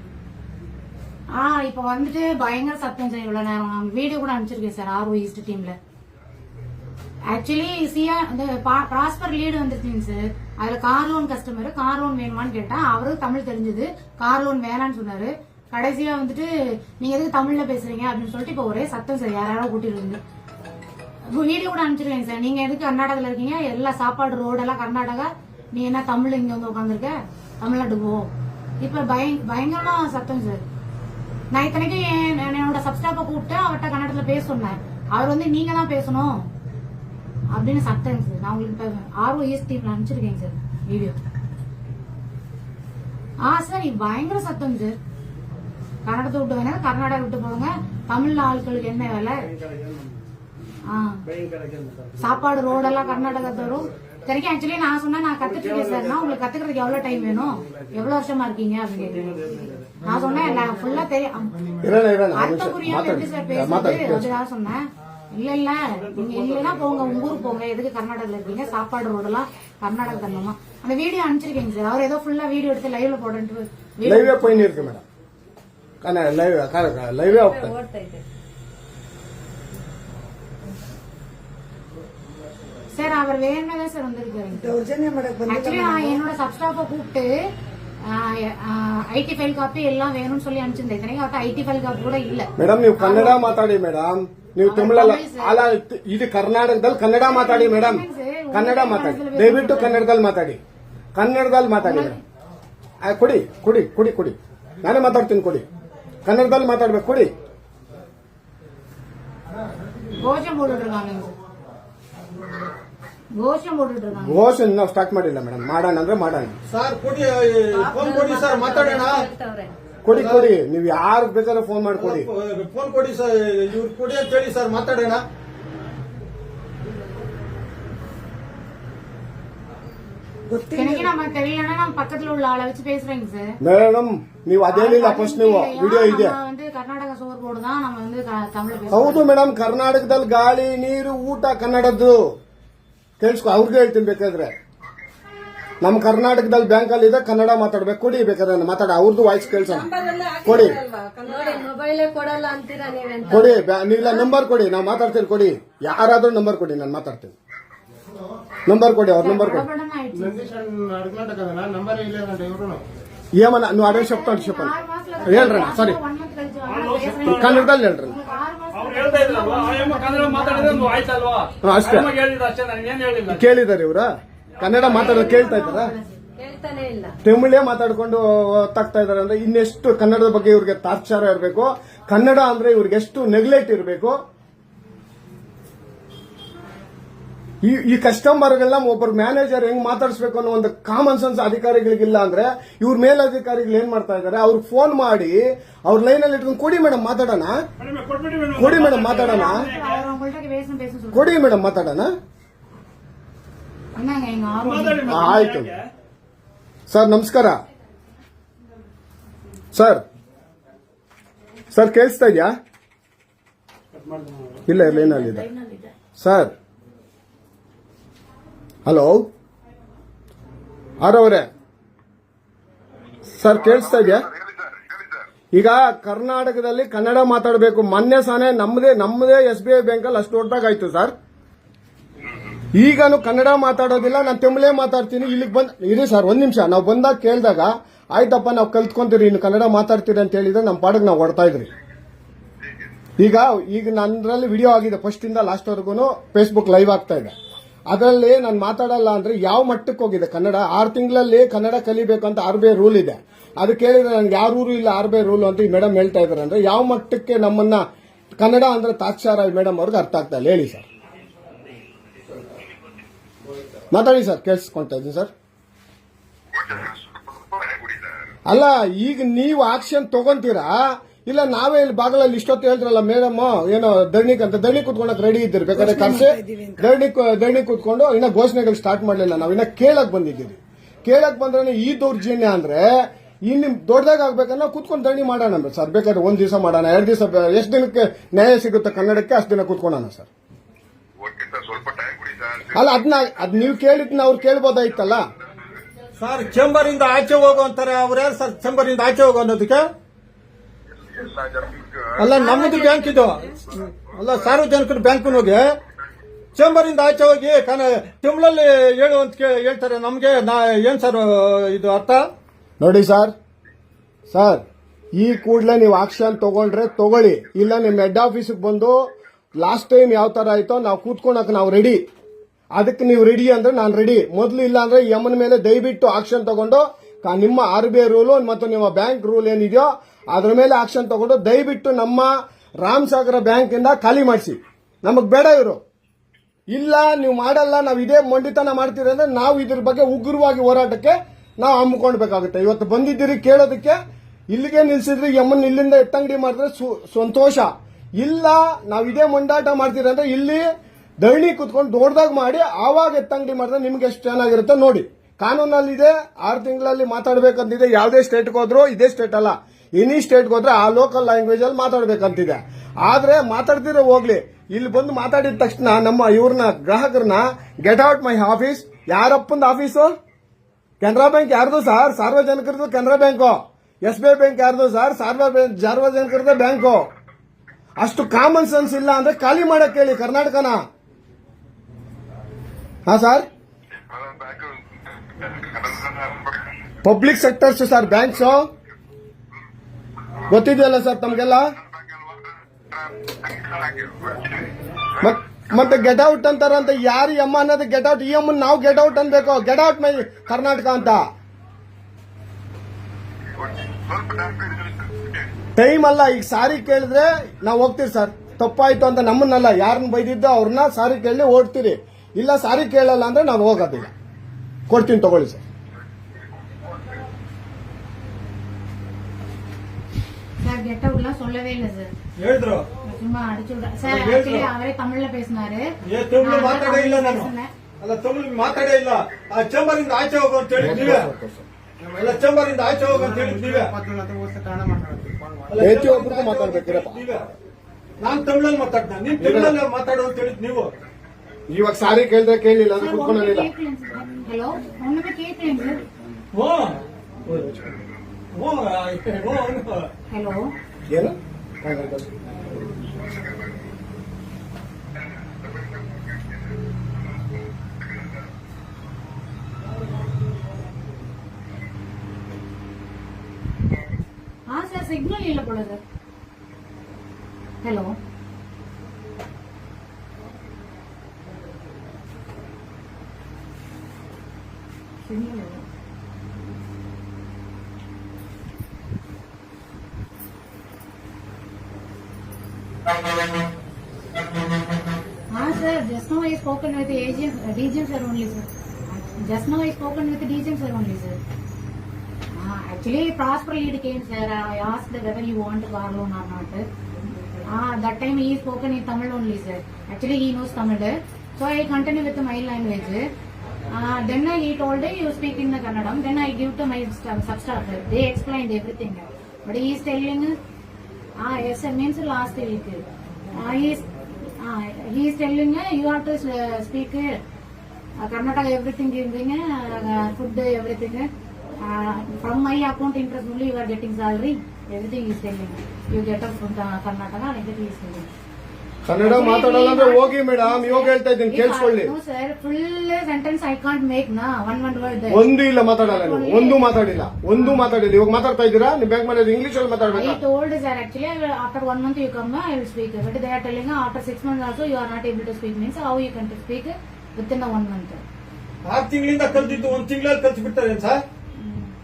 ஆ இப்ப வந்துட்டு பயங்கர சத்தம் சார் இவ்வளவு நேரம். நான் வீடியோ கூட அனுப்பிச்சிருக்கேன் சார் ஆர்ஓ ஈஸ்ட் டீம்ல ஆக்சுவலி சியா இந்த ப்ராஸ்பர் லீடு வந்துருச்சுங்க சார். அதுல car loan customer car loan வேணுமான்னு கேட்டா அவருக்கு தமிழ் தெரிஞ்சது. கார் லோன் வேணான்னு சொன்னாரு. கடைசியா வந்துட்டு நீங்க எதுக்கு தமிழ்ல பேசுறீங்க? அப்படின்னு சொல்லிட்டு இப்ப ஒரே சத்தம் சார் யாராவது கூட்டிட்டு இருந்து வீடியோ கூட அனுப்பிச்சிருக்கேங்க சார். நீங்க எதுக்கு கர்நாடகாவில் இருக்கீங்க? எல்லா சாப்பாடு ரோடெல்லாம் கர்நாடகா. நீ என்ன தமிழ் இங்க வந்து உட்காந்துருக்க தமிழ்நாட்டு போ. இப்ப பய- பயங்கரமா சத்தம் சார். நான் இத்தனைக்கும் என் என்னோட சப்ஸ்டாப்பை கூப்பிட்டு அவர்கிட்ட கன்னடத்துல பேச சொன்னேன். அவர் வந்து நீங்க தான் பேசணும் அப்படின்னு சத்தங்க சார் நான் உங்களுக்கு ஆர்வ ஈஸ்டீப்ல அனுப்பிச்சிருக்கேங்க சார் வீடியோ ஆ சார் பயங்கர சத்தம் சார் கன்னடத்தை விட்டு வேணா கர்நாடகா விட்டு போங்க. தமிழ்ல ஆட்களுக்கு என்ன வேலை. சாப்பாடு ரோடெல்லாம் கர்நாடகா தரும். சரிங்க ஆக்சுவலி நான் சொன்னா நான் கத்துட்டு இருக்கேன் சார். நான் உங்களுக்கு கத்துக்கிறதுக்கு எவ்வளவு டைம் வேணும்? எவ்வளவு வருஷமா இருக்கீங்க அப்படின்னு நான் சொன்னேன் நான் ஃபுல்லா தெரியும் அர்த்தம் புரியாம எப்படி சார் பேசுறது அதுக்காக சொன்னேன். இல்ல இல்ல நீங்க இல்லைன்னா போங்க உங்க ஊருக்கு போங்க. எதுக்கு கர்நாடகத்துல இருக்கீங்க? சாப்பாடு ரோடெல்லாம் கர்நாடக தரணுமா? அந்த வீடியோ அனுப்பிச்சிருக்கீங்க சார். அவர் ஏதோ ஃபுல்லா வீடியோ எடுத்து லைவ்ல போடன்ட்டு லைவே போயின்னு இருக்கு மேடம் லைவ் லைவே சார் அவர் வேணுமே தான் சார் வந்திருக்காரு ஆக்சுவலி நான் என்னோட சப்ஸ்டாஃபை கூப்பிட்டு ஐடி ஃபைல் காப்பி எல்லாம் வேணும்னு சொல்லி அனுப்பிச்சிருந்தேன் இத்தனைக்கும் அவர்கிட்ட ஐடி ஃபைல் காப்பி கூட இல்ல ಮೇಡಮ್ ನೀವು ಕನ್ನಡ ಮಾತಾಡಿ ಮೇಡಮ್ ನೀವು ತಮಿಳಲ್ಲ ಅಲ್ಲ ಇದು ಕರ್ನಾಟಕದಲ್ಲಿ ಕನ್ನಡ ಮಾತಾಡಿ ಮೇಡಮ್ ಕನ್ನಡ ಮಾತಾಡಿ ದಯವಿಟ್ಟು ಕನ್ನಡದಲ್ಲಿ ಮಾತಾಡಿ ಕನ್ನಡದಲ್ಲಿ ಮಾತಾಡಿ ಮೇಡಮ್ ಆ, ಕೊಡಿ ಕೊಡಿ ಕೊಡಿ ಕೊಡಿ ನಾನೇ ಮಾತಾಡ್ತೀನಿ ಕೊಡಿ ಕನ್ನಡದಲ್ಲಿ ಮಾತಾಡ್ಬೇಕು ಕೊಡಿ கோஷம் போட்டுட்டு இருக்காங்க கோஷம் போட்டுட்டு இருக்காங்க ಘೋಷ ನಾವು ಸ್ಟಾರ್ಟ್ ಮಾಡಿಲ್ಲ ಮೇಡಮ್ ಮಾಡೋಣ ಅಂದ್ರೆ ಮಾಡೋಣ ಸರ್ ಕೊಡಿ ಫೋನ್ ಕೊಡಿ ಸರ್ ಮಾತಾಡೋಣ ಹೇಳ್ತವ್ರೆ ಕೊಡಿ ಕೊಡಿ ನೀವು ಯಾರು ಬೇಕಾದ್ರೂ ಫೋನ್ ಮಾಡಿ ಕೊಡಿ ಫೋನ್ ಕೊಡಿ ಸರ್ ಇವ್ರು ಕೊಡಿ ಅಂತ ಹೇಳಿ ಸರ್ ಮಾತಾಡೋಣ எனக்கு நம்ம தெரியலன்னா நம்ம பக்கத்துல உள்ள ஆளை வச்சு பேசுறேங்க சார் ಮೇಡಮ್ ನೀವು ಅದೇನಿಲ್ಲ ಫಸ್ಟ್ ನೀವು ವಿಡಿಯೋ ಇದೆ நம்ம வந்து கர்நாடகா சோர் போர்டு தான் நம்ம வந்து க- தமிழ்ல பேசுறோம் ಹೌದು ಮೇಡಮ್ ಕರ್ನಾಟಕದಲ್ಲಿ ಗಾಳಿ ನೀರು ಊಟ ಕನ್ನಡದ್ದು ಕೇಳಿಸ್ಕೊ ಅವ್ರಿಗೆ ಹೇಳ್ತೀನಿ ಬೇಕಾದ್ರೆ. ನಮ್ಮ ಕರ್ನಾಟಕದಲ್ಲಿ ಬ್ಯಾಂಕಲ್ಲಿ ಇದೆ ಕನ್ನಡ ಮಾತಾಡ್ಬೇಕು ಕೊಡಿ ಬೇಕಾದ್ರೆ ಮಾತಾಡ ಅವ್ರದ್ದು ವಾಯ್ಸ್ ಕೇಳಿಸೋಣ. ಕೊಡಿ. ಕೊಡಿ ನೀವಿಲ್ಲ ನಂಬರ್ ಕೊಡಿ ನಾವು ಮಾತಾಡ್ತೀನಿ ಕೊಡಿ. ಯಾರಾದ್ರೂ ನಂಬರ್ ಕೊಡಿ ನಾನು ಮಾತಾಡ್ತೀನಿ. ನಂಬರ್ ಕೊಡಿ ಅವ್ರ ನಂಬರ್ ಕೊಡಿ. ఏమన్నా ನೀವು అడవి చెప్తాడు చెప్పండి ಸಾರಿ ಕನ್ನಡದಲ್ಲಿ ಹೇಳ್ರ ಅಷ್ಟೇ. ಕೇಳಿದಾರೆ ಇವರ? ಕನ್ನಡ ಮಾತಾಡೋದು ಕೇಳ್ತಾ ಇದ್ದಾರಾ? ತಮಿಳೇ ಮಾತಾಡ್ಕೊಂಡು ಒತ್ತಾಗ್ತಾ ಇದಾರೆ ಅಂದ್ರೆ ಇನ್ನೆಷ್ಟು ಕನ್ನಡದ ಬಗ್ಗೆ ಇವ್ರಿಗೆ ತಾತ್ಸಾರ ಇರಬೇಕು. ಕನ್ನಡ ಅಂದ್ರೆ ಇವ್ರಿಗೆ ಎಷ್ಟು ನೆಗ್ಲೆಕ್ಟ್ ಇರಬೇಕು. ಈ ಈ ಕಸ್ಟಮರ್ಗಳನ್ನ ಒಬ್ಬರು ಮ್ಯಾನೇಜರ್ ಹೆಂಗ್ ಮಾತಾಡಿಸ್ಬೇಕು ಅನ್ನೋ ಒಂದು ಕಾಮನ್ ಸೆನ್ಸ್ ಅಧಿಕಾರಿಗಳಿಗಿಲ್ಲ ಅಂದ್ರೆ ಇವ್ರ ಮೇಲಧಿಕಾರಿಗಳು ಏನ್ ಮಾಡ್ತಾ ಇದಾರೆ ಅವ್ರಿಗೆ ಫೋನ್ ಮಾಡಿ, ಅವ್ರ ಲೈನ್ ಅಲ್ಲಿ ಇಟ್ಕೊಂಡು ಕೊಡಿ ಮೇಡಮ್ ಮಾತಾಡೋಣ. ಕೊಡಿ ಮೇಡಮ್ ಮಾತಾಡೋಣ. ಕೊಡಿ ಮೇಡಮ್ ಮಾತಾಡೋಣ. ಆಯ್ತು. ಸರ್, ನಮಸ್ಕಾರ. ಸರ್. ಸರ್, ಕೇಳಿಸ್ತಾ ಇದೆಯಾ? ಇಲ್ಲ ಲೈನ್ ಲೈನಲ್ಲಿದೆ ಸರ್. ಹಲೋ? ಆರವರೇ ಸರ್, ಕೇಳಿಸ್ತಾ ಇದೆಯಾ? ಈಗ ಕರ್ನಾಟಕದಲ್ಲಿ ಕನ್ನಡ ಮಾತಾಡಬೇಕು. ಮೊನ್ನೆ ಸಾನೆ ನಮ್ಮದೇ ನಮ್ಮದೇ ಎಸ್ ಬಿ ಐ ಬ್ಯಾಂಕಲ್ಲಿ ಅಷ್ಟು ದೊಡ್ಡದಾಗಾಯ್ತು ಸರ್. ಈಗನು ಕನ್ನಡ ಮಾತಾಡೋದಿಲ್ಲ, ನಾನು ತಮಿಳೇ ಮಾತಾಡ್ತೀನಿ. ಇಲ್ಲಿಗೆ ಬಂದು, ಇರಿ ಸರ್, ಒಂದು ನಿಮಿಷ. ನಾವು ಬಂದಾಗ ಕೇಳಿದಾಗ, ಆಯ್ತಪ್ಪ, ನಾವು ಕಲ್ತ್ಕೊಂತೀರಿ, ಇನ್ನು ಕನ್ನಡ ಮಾತಾಡ್ತೀರಿ ಅಂತ ಹೇಳಿದ್ರೆ ನಮ್ಮ ಪಾಡಿಗೆ ನಾವು ಹೊಡ್ತಾ ಇದ್ರಿ. ಈಗ ಈಗ ನನ್ನಲ್ಲಿ ವಿಡಿಯೋ ಆಗಿದೆ ಫಸ್ಟ್ ಇಂದ ಲಾಸ್ಟ್ ವರೆಗೂ ಫೇಸ್ಬುಕ್ ಲೈವ್ ಆಗ್ತಾ ಇದೆ. ಅದರಲ್ಲಿ ನಾನು ಮಾತಾಡಲ್ಲ ಅಂದ್ರೆ ಯಾವ ಮಟ್ಟಕ್ಕೆ ಹೋಗಿದೆ? ಕನ್ನಡ ಆರು ತಿಂಗಳಲ್ಲಿ ಕನ್ನಡ ಕಲಿಬೇಕು ಅಂತ ಆರ್ ಬಿ ರೂಲ್ ಇದೆ. ಅದು ಕೇಳಿದ್ರೆ ನನ್ಗೆ ಯಾವ ರೂಲ್ ಇಲ್ಲ ಆರ್ ಬಿ ಐ ರೂಲ್ ಅಂತ ಈ ಮೇಡಮ್ ಹೇಳ್ತಾ ಇದಾರೆ ಅಂದ್ರೆ ಯಾವ ಮಟ್ಟಕ್ಕೆ ನಮ್ಮನ್ನ ಕನ್ನಡ ಅಂದ್ರೆ ತಾಕ್ಷಾರ ಮೇಡಮ್ ಅವ್ರಿಗೆ ಅರ್ಥ ಆಗ್ತಾ ಇಲ್ಲ. ಹೇಳಿ ಸರ್. ಮಾತಾಡಿ ಸರ್ ಕೇಳಿಸ್ಕೊಂತ ಇದ್ದೀನಿ ಸರ್. ಅಲ್ಲ, ಈಗ ನೀವು ಆಕ್ಷನ್ ತಗೊಂತೀರಾ? ಇಲ್ಲ ನಾವೇ ಇಲ್ಲಿ ಬಾಗಲಲ್ಲಿ ಇಷ್ಟೊತ್ತು ಹೇಳಿದ್ರಲ್ಲ ಮೇಡಮ್ ಏನೋ ದರ್ಣಿಕ್ ಅಂತ ದರ್ಣಿ ಕುತ್ಕೊಂಡಕ್ ರೆಡಿ ಇದ್ದೀರಿ ಬೇಕಾದ್ರೆ ಕರ್ಸೆ ದರ್ಣಿ ದರ್ಣಿ ಕುತ್ಕೊಂಡು ಇನ್ನ ಘೋಷಣೆಗಳು ಸ್ಟಾರ್ಟ್ ಮಾಡಲಿಲ್ಲ ನಾವು ಇನ್ನ ಕೇಳಕ್ ಬಂದಿದ್ದೀವಿ. ಕೇಳಕ್ ಬಂದ್ರೆ ಈ ದೌರ್ಜನ್ಯ ಅಂದ್ರೆ ಇನ್ನು ದೊಡ್ಡದಾಗ ಆಗ್ಬೇಕನ್ನ ಕುತ್ಕೊಂಡು ದರ್ಣಿ ಮಾಡೋಣ ಸರ್. ಬೇಕಾದ್ರೆ ಒಂದ್ ದಿವಸ ಮಾಡೋಣ ಎರಡು ದಿವಸ ಎಷ್ಟು ದಿನಕ್ಕೆ ನ್ಯಾಯ ಸಿಗುತ್ತೆ ಕನ್ನಡಕ್ಕೆ ಅಷ್ಟು ದಿನ ಕುತ್ಕೊಳ್ಳೋಣ ಸರ್. ಓಕೆ ಸರ್ ಸ್ವಲ್ಪ ಟೈಮ್ ಕೊಡಿ ಸರ್. ಅಲ್ಲ ಅದನ್ನ ಅದ್ ನೀವು ಕೇಳಿದ್ನ ಅವ್ರು ಕೇಳ್ಬೋದಾಯ್ತಲ್ಲ? ಸರ್ ಚೇಂಬರ್ ಇಂದ ಆಚೆ ಹೋಗೋ ಅಂತಾರೆ ಅವ್ರ ಯಾರು ಸರ್ ಚೇಂಬರ್ ಇಂದ ಆಚೆ ಹೋಗೋ ಅನ್ನೋದಕ್ಕೆ? ಅಲ್ಲ ನಮ್ಮದು ಬ್ಯಾಂಕ್ ಇದು. ಅಲ್ಲ, ಸಾರ್ವಜನಿಕರ ಬ್ಯಾಂಕ್ ಹೋಗಿ ಚೇಂಬರ್ ಇಂದ ಆಚೆ ಹೋಗಿ ತಿಂಗಳಲ್ಲಿ ಹೇಳು ಅಂತ ಹೇಳ್ತಾರೆ. ನಮ್ಗೆ ನಾ ಏನ್ ಸರ್, ಇದು ಅರ್ಥ? ನೋಡಿ ಸರ್ ಸರ್, ಈ ಕೂಡಲೇ ನೀವು ಆಕ್ಷನ್ ತಗೊಂಡ್ರೆ ತಗೊಳ್ಳಿ. ಇಲ್ಲ, ನಿಮ್ಮ ಹೆಡ್ ಆಫೀಸಿಗೆ ಬಂದು ಲಾಸ್ಟ್ ಟೈಮ್ ಯಾವ ತರ ಆಯ್ತೋ ನಾವು ಕೂತ್ಕೊಳಕ್ಕೆ ನಾವು ರೆಡಿ ಅದಕ್ಕೆ ನೀವು ರೆಡಿ ಅಂದ್ರೆ ನಾನು ರೆಡಿ ಮೊದಲು ಇಲ್ಲ ಅಂದ್ರೆ ಯಮನ್ ಮೇಲೆ ದಯವಿಟ್ಟು ಆಕ್ಷನ್ ತಗೊಂಡು ನಿಮ್ಮ ಆರ್ ಬಿ ಐ ರೂಲು ಮತ್ತು ನಿಮ್ಮ ಬ್ಯಾಂಕ್ ರೂಲ್ ಏನಿದೆಯೋ ಅದ್ರ ಮೇಲೆ ಆಕ್ಷನ್ ತಗೊಂಡು ದಯವಿಟ್ಟು ನಮ್ಮ ರಾಮ್ ಸಾಗರ ಬ್ಯಾಂಕ್ ಇಂದ ಖಾಲಿ ಮಾಡಿಸಿ. ನಮಗ್ ಬೇಡ ಇವರು. ಇಲ್ಲ, ನೀವು ಮಾಡಲ್ಲ, ನಾವು ಇದೇ ಮಂಡಿತನ ಮಾಡ್ತೀರಿ ಅಂದ್ರೆ ನಾವು ಇದ್ರ ಬಗ್ಗೆ ಉಗ್ರವಾಗಿ ಹೋರಾಟಕ್ಕೆ ನಾವು ಹಮ್ಮಿಕೊಳ್ಬೇಕಾಗುತ್ತೆ. ಇವತ್ತು ಬಂದಿದ್ದೀರಿ ಕೇಳೋದಕ್ಕೆ, ಇಲ್ಲಿಗೆ ನಿಲ್ಸಿದ್ರಿ ಯಮ್ಮನ್ ಇಲ್ಲಿಂದ ಎತ್ತಂಗಡಿ ಮಾಡಿದ್ರೆ ಸಂತೋಷ. ಇಲ್ಲ, ನಾವು ಇದೇ ಮಂಡಾಟ ಮಾಡ್ತೀರಿ ಅಂದ್ರೆ ಇಲ್ಲಿ ಧರಣಿ ಕುತ್ಕೊಂಡು ದೊಡ್ಡದಾಗ ಮಾಡಿ ಆವಾಗ ಎತ್ತಂಗಡಿ ಮಾಡಿದ್ರೆ ನಿಮ್ಗೆ ಎಷ್ಟು ಚೆನ್ನಾಗಿರುತ್ತೆ ನೋಡಿ. ಕಾನೂನಲ್ಲಿದೆ, ಆರು ತಿಂಗಳಲ್ಲಿ ಮಾತಾಡಬೇಕಂತಿದೆ, ಯಾವುದೇ ಸ್ಟೇಟ್ಗೆ ಹೋದ್ರು ಇದೇ ಸ್ಟೇಟ್ ಅಲ್ಲ. ಎನಿ ಸ್ಟೇಟ್ಗೆ ಹೋದ್ರೆ ಆ ಲೋಕಲ್ ಲ್ಯಾಂಗ್ವೇಜ್ ಅಲ್ಲಿ ಮಾತಾಡ್ಬೇಕಂತಿದೆ. ಆದ್ರೆ ಮಾತಾಡ್ತಿರೋ ಹೋಗ್ಲಿ. ಇಲ್ಲಿ ಬಂದು ಮಾತಾಡಿದ ತಕ್ಷಣ ನಮ್ಮ ಇವ್ರನ್ನ ಗ್ರಾಹಕರನ್ನ ಗೆಟ್ ಔಟ್ ಮೈ ಆಫೀಸ್ ಯಾರಪ್ಪಂದ ಆಫೀಸು ಕೆನರಾ ಬ್ಯಾಂಕ್ ಯಾರ್ದು sir? ಸಾರ್ವಜನಿಕರದು Canara bank. S B I bank ಯಾರ್ದು ಸರ್? ಸಾರ್ವ- ಸಾರ್ವಜನಿಕರದೇ ಬ್ಯಾಂಕು. ಅಷ್ಟು ಕಾಮನ್ ಸೆನ್ಸ್ ಇಲ್ಲ ಅಂದ್ರೆ ಖಾಲಿ ಮಾಡಕ್ ಹೇಳಿ ಕರ್ನಾಟಕನ. ಹಾ sir? Public sectors sir banks. ಗೊತ್ತಿದೆಯಲ್ಲ sir ತಮ್ಗೆಲ್ಲ? ಮತ್- ಮತ್ತೆ ಗೆಟ್ ಔಟ್ ಅಂತಾರಂತ ಯಾರು ಎಮ್ಮ ಅನ್ನೋದು ಗೆಟ್ ಔಟ್ ಈ ಎಮ್ಮನ್ ನಾವು ಗೆಟ್ ಔಟ್ ಅನ್ಬೇಕು. ಗೆಟ್ ಔಟ್ ಮೈ ಕರ್ನಾಟಕ ಅಂತ. ಟೈಮ್ ಅಲ್ಲ, ಈಗ ಸಾರಿ ಕೇಳಿದ್ರೆ ನಾವು ಹೋಗ್ತೀವಿ ಸರ್. ತಪ್ಪಾಯ್ತು ಅಂತ ನಮ್ಮನ್ನಲ್ಲ ಯಾರನ್ನ ಬೈದಿದ್ದೋ ಅವ್ರನ್ನ ಸಾರಿ ಕೇಳಿ ಓಡ್ತೀರಿ. ಇಲ್ಲ, ಸಾರಿ ಕೇಳಲ್ಲ ಅಂದ್ರೆ ನಾನು ಹೋಗೋದಿಲ್ಲ. ಕೊಡ್ತೀನಿ, ತಗೊಳ್ಳಿ ಸರ್. சார் கெட் அவுட்லாம் சொல்லவே இல்லை சார் ಹೇಳಿದ್ರು சும்மா அடிச்சு விட சார் அது ஆக்சுவலி கேட்கலாம். அவரே தமிழ்ல பேசினாரு ಏ ತಮಿಳು நான் ಮಾತಾಡೇ ಇಲ್ಲ ನಾನು பேசினேன். ಅಲ್ಲ ತಮಿಳು ಮಾತಾಡೇ ಇಲ್ಲ ಆ ಚೇಂಬರ್ ಇಂದ ಆಚೆ ಹೋಗು ಅಂತ ಹೇಳಿದ್ ನೀವೇ ಅಲ್ಲ ಚೇಂಬರ್ ಇಂದ ಆಚೆ ಹೋಗು ಅಂತ ಹೇಳಿದ್ ನೀವೇ ಅಲ್ಲ, ಪ್ರತಿಯೊಬ್ಬರಿಗೂ ಮಾತಾಡ್ಬೇಕಿರಪ್ಪ ನೀವೇ ನಾನ್ ತಮಿಳಲ್ಲಿ ಮಾತಾಡ್ದ ನೀನ್ ತಮಿಳಲ್ಲಿ ಮಾತಾಡು ಅಂತ ಹೇಳಿದ್ ನೀವು ಇವಾಗ ಸಾರಿ ಕೇಳಿದ್ರೆ ಕೇಳಿಲ್ಲ ಅಂದ್ರೆ சார், ஒண்ணுமே ಕುತ್ಕೊಳ್ಳಲಿಲ್ಲ கேட்கலைங்க சார். ஹலோ ஒண்ணுமே கேட்கலைங்க சார் ಹ್ಞೂ ಹ್ಞೂ ಹ್ಞೂ ಹ್ಞೂ ஹலோ ಏನು ஆ சார் சிக்னல் இல்ல போல சார் ஹலோ சிக்னல் இல்ல Ah, sir, just now I spoken with the agent, uh, sir only, sir. Just now I spoken with the DGM sir only, sir. Ah, actually, Prosper lead came, sir. I asked whether you want car loan or not. Ah, that time he spoken in Tamil only, sir. Actually, he knows Tamil. So I continue with my language. Ah, then he told you speak in the Kannadam. Then I give to my staff- sub-staff. They explained everything. But he is telling, ah, yes, sir, means last week. Ah, he is, ah, he is telling uh, you have to uh, speak uh, Karnataka everything giving, uh, food everything. Uh, from my account interest only you are getting salary. Everything he is telling. You get up from the Karnataka like that he is telling. Kannada ಮಾತನಾಡಲ್ಲ ಅಂದ್ರೆ ಹೋಗಿ madam ಇವಾಗ ಹೇಳ್ತಾ ಇದ್ದೀನಿ ಕೇಳಿಸ್ಕೊಳ್ಳಿ. No sir sentence I can't make ನಾ 110 ಒಂದು ಇಲ್ಲ ಮಾತನಾಡಲ್ಲ ಒಂದು ಮಾತನಾಡಿಲ್ಲ ಒಂದು ಮಾತಾಡಿಲ್ಲ. ಈಗ ಮಾತಾಡ್ತಾ ಇದ್ದೀರಾ? ನಿಮ್ಮ ಬ್ಯಾಂಕ್ ಮನೆಯಲ್ಲಿ ಇಂಗ್ಲಿಷ್ ಅಲ್ಲಿ ಮಾತನಾಡಬೇಕು I told sir actually after one month you come I will speak but they are telling after 6 month also you are not able to speak means how you can to speak within one month ಆ ತingಲಿಂದ ಕಲ್ತಿದ್ದು 1 ತಿಂಗಳಲ್ಲಿ ಕಲ್ಸಿಬಿರ್ತಾರೆ sir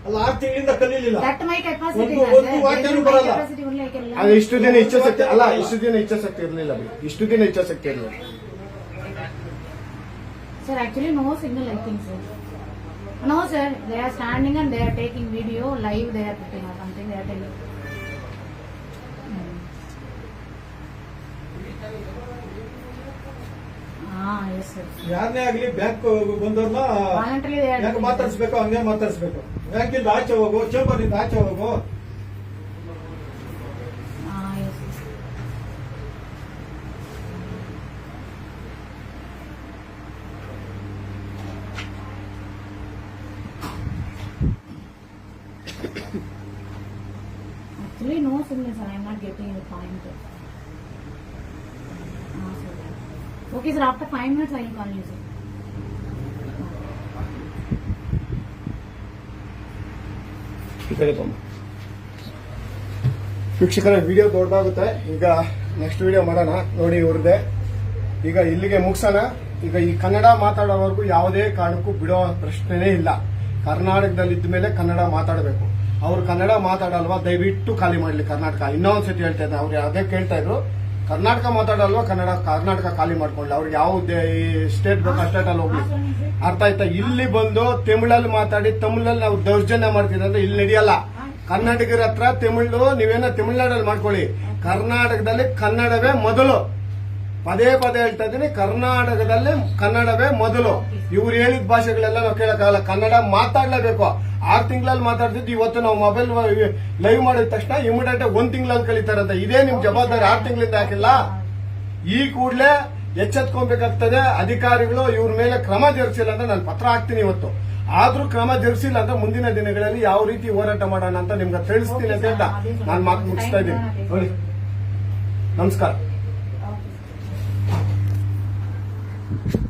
ಅಲ್ಲ R ತಿಂಗಳಿಂದ ಕಲೀಲಿಲ್ಲ That my capacity. ಒಂದು- na, sir. ಒಂದು ವಾಕ್ಯನೂ There is my ಬರಲ್ಲ. capacity only I can learn. ಅದು ಇಷ್ಟು ದಿನ ಇಚ್ಛಾಶಕ್ತಿ ಅಲ್ಲ ಇಷ್ಟು ದಿನ ಇಚ್ಛಾಶಕ್ತಿ ಇರಲಿಲ್ಲ ಇಷ್ಟು ದಿನ ಇಚ್ಛಾಶಕ್ತಿ ಇರಲಿಲ್ಲ Sir, actually no signal I think sir. No sir, they are standing and they are taking video live. They are putting or something. They are telling. Hmm. Ah yes sir. ಯಾರನ್ನೇ ಆಗ್ಲಿ ಬ್ಯಾಂಕ್ ಬಂದವ್ರನ್ನ Voluntarily they are. ಹೆಂಗ್ doing, sir. ಮಾತಾಡ್ಸ್ಬೇಕು ಹಂಗೆ ಮಾತಾಡ್ಸ್ಬೇಕು ಬ್ಯಾಂಕಿಂದ ಆಚೆ ಹೋಗು chamber ಇಂದ ಆಚೆ ಹೋಗು Ah yes. sir. Actually, no signal, sir. I am not getting the point. Okay, sir. After five minutes, I will call you, sir. ಶಿಕ್ಷಕರ ವಿಡಿಯೋ ದೊಡ್ಡದಾಗುತ್ತೆ ಈಗ ನೆಕ್ಸ್ಟ್ ವಿಡಿಯೋ ಮಾಡೋಣ. ನೋಡಿ ಇವ್ರದ್ದೆ. ಈಗ ಇಲ್ಲಿಗೆ ಮುಗಿಸೋಣ. ಈಗ ಈ ಕನ್ನಡ ಮಾತಾಡೋವರೆಗೂ ಯಾವುದೇ ಕಾರಣಕ್ಕೂ ಬಿಡೋ ಪ್ರಶ್ನೆನೇ ಇಲ್ಲ. ಕರ್ನಾಟಕದಲ್ಲಿ ಇದ್ದ ಮೇಲೆ ಕನ್ನಡ ಮಾತಾಡಬೇಕು. ಅವ್ರು ಕನ್ನಡ ಮಾತಾಡಲ್ವಾ? ದಯವಿಟ್ಟು ಖಾಲಿ ಮಾಡಲಿ ಕರ್ನಾಟಕ. ಇನ್ನೊಂದ್ಸತಿ ಹೇಳ್ತಾ ಇದ್ದಾರೆ ಅವ್ರು ಅದೇ ಕೇಳ್ತಾ ಇದ್ರು ಕರ್ನಾಟಕ ಮಾತಾಡಲ್ವಾ? ಕನ್ನಡ, ಕರ್ನಾಟಕ ಖಾಲಿ ಮಾಡ್ಕೊಳ್ಳಿ. ಅವ್ರಿಗೆ ಯಾವ ಸ್ಟೇಟ್ ಬೇಕು ಆ ಹೋಗ್ಲಿ. ಅರ್ಥ ಆಯ್ತಾ? ಇಲ್ಲಿ ಬಂದು ತಮಿಳಲ್ಲಿ ಮಾತಾಡಿ, ತಮಿಳಲ್ಲಿ ನಾವು ದೌರ್ಜನ್ಯ ಮಾಡ್ತಿದ್ರೆ ಇಲ್ಲಿ ನಡೆಯಲ್ಲ. ಕರ್ನಾಟಕರ ಹತ್ರ ತಮಿಳು, ನೀವೇನೋ ತಮಿಳ್ನಾಡಲ್ಲಿ ಮಾಡ್ಕೊಳ್ಳಿ. ಕರ್ನಾಟಕದಲ್ಲಿ ಕನ್ನಡವೇ ಮೊದಲು. ಪದೇ ಪದೇ ಹೇಳ್ತಾ ಇದ್ದೀನಿ, ಕರ್ನಾಟಕದಲ್ಲಿ ಕನ್ನಡವೇ ಮೊದಲು. ಇವ್ರು ಹೇಳಿದ ಭಾಷೆಗಳೆಲ್ಲ ನಾವು ಕೇಳಕ್ಕಾಗಲ್ಲ. ಕನ್ನಡ ಮಾತಾಡ್ಲೇಬೇಕು. ಆರು ತಿಂಗಳಲ್ಲಿ ಮಾತಾಡ್ತಿದ್ದು ಇವತ್ತು ನಾವು ಮೊಬೈಲ್ ಲೈವ್ ಮಾಡಿದ ತಕ್ಷಣ ಇಮಿಡಿಯೇಟ್ ಒಂದ್ ತಿಂಗಳಲ್ಲಿ ಅಂತ ಇದೇ ನಿಮ್ ಜವಾಬ್ದಾರಿ. ಆರು ತಿಂಗಳಿಂದ ಹಾಕಿಲ್ಲ. ಈ ಕೂಡಲೇ ಎಚ್ಚೆತ್ಕೊಬೇಕಾಗ್ತದೆ. ಅಧಿಕಾರಿಗಳು ಇವ್ರ ಮೇಲೆ ಕ್ರಮ ಜರುಗಿಸಿಲ್ಲ ಅಂತ ನಾನು ಪತ್ರ ಹಾಕ್ತೀನಿ ಇವತ್ತು. ಆದ್ರೂ ಕ್ರಮ ಜರುಗಿಸಿಲ್ಲ ಅಂತ ಮುಂದಿನ ದಿನಗಳಲ್ಲಿ ಯಾವ ರೀತಿ ಹೋರಾಟ ಮಾಡೋಣ ಅಂತ ನಿಮ್ಗೆ ತಿಳಿಸ್ತೀನಿ ಅಂತ ನಾನು ಮಾತು ಮುಗಿಸ್ತಾ ಇದ್ದೀನಿ. ನೋಡಿ. ನಮಸ್ಕಾರ. Thank you.